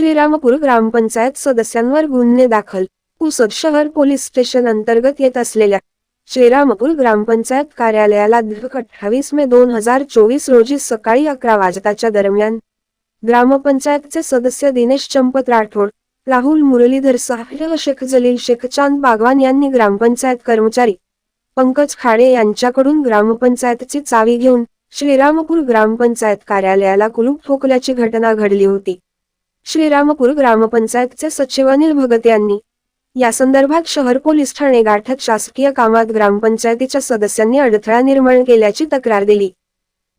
श्रीरामपूर ग्रामपंचायत सदस्यांवर गुन्हे दाखल. पुसद शहर पोलीस स्टेशन अंतर्गत येत असलेल्या श्रीरामपूर ग्रामपंचायत कार्यालयाला दिनांक अठ्ठावीस मे दोन हजार चोवीस रोजी सकाळी अकरा वाजताच्या दरम्यान ग्रामपंचायतचे सदस्य दिनेश चंपत राठोड राहुल मुरलीधर साहिल व शेख जलील शेखचांद बागवान यांनी ग्रामपंचायत कर्मचारी पंकज खाडे यांच्याकडून ग्रामपंचायतची चावी घेऊन श्रीरामपूर ग्रामपंचायत कार्यालयाला कुलूप ठोकल्याची घटना घडली होती. श्रीरामपूर ग्रामपंचायतचे सचिव अनिल भगत यांनी या संदर्भात शहर पोलीस ठाणे गाठत शासकीय कामात ग्रामपंचायतीच्या सदस्यांनी अडथळा निर्माण केल्याची तक्रार दिली.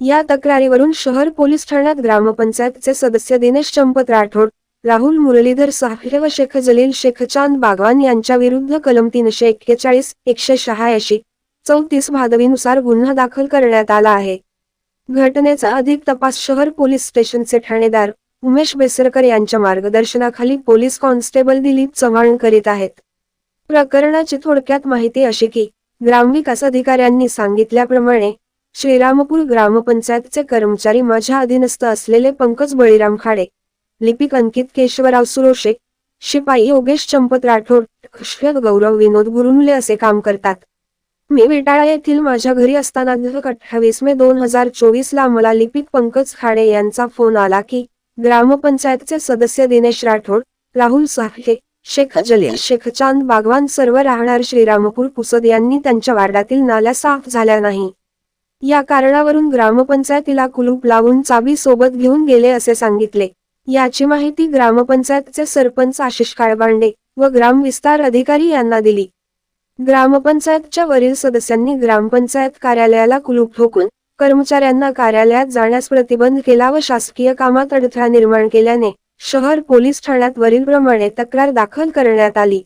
या तक्रारीवरून शहर पोलीस ठाण्यात ग्रामपंचायतचे सदस्य दिनेश चंपत राठोड राहुल मुरलीधर साखरे व शेख जलील शेखचांद बागवान यांच्या विरुद्ध कलम तीनशे एक्केचाळीस एकशे शहाऐंशी चौतीस भादवीनुसार गुन्हा दाखल करण्यात आला आहे. घटनेचा अधिक तपास शहर पोलीस स्टेशनचे ठाणेदार उमेश बेसरकर यांच्या मार्गदर्शनाखाली पोलीस कॉन्स्टेबल दिलीप चव्हाण करीत आहेत. प्रकरणाची थोडक्यात माहिती अशी की ग्रामविकास अधिकाऱ्यांनी सांगितल्याप्रमाणे श्रीरामपूर ग्रामपंचायतचे कर्मचारी माझ्या अधीनस्थ असलेले पंकज बळीराम खाडे लिपिक अंकित केशवराव सुरोशे शिपाई योगेश चंपत राठोड गौरव विनोद गुरुनुले असे काम करतात. मी विटाळा येथील माझ्या घरी असताना अठ्ठावीस मे दोन हजार चोवीस ला मला लिपिक पंकज खाडे यांचा फोन आला की ग्रामपंचायतचे सदस्य दिनेश राठोड राहुल साठे शेख जलील शेख चांद बागवान सर्व राहणार श्रीरामपूर पुसद यांनी त्यांच्या वार्डातील नाल्या साफ झाल्या नाही. या कारणावरून ग्रामपंचायतीला कुलूप लावून चाबी सोबत घेऊन गेले असे सांगितले. याची माहिती ग्रामपंचायतचे सरपंच आशिष काळबांडे व ग्राम विस्तार अधिकारी यांना दिली. ग्रामपंचायतच्या वरील सदस्यांनी ग्रामपंचायत कार्यालयाला कुलूप ठोकून कर्मचाऱ्यांना कार्यालयात जाण्यास प्रतिबंध केला व शासकीय कामात अडथळा निर्माण केल्याने शहर पोलीस ठाण्यात वरीलप्रमाणे तक्रार दाखल करण्यात आली.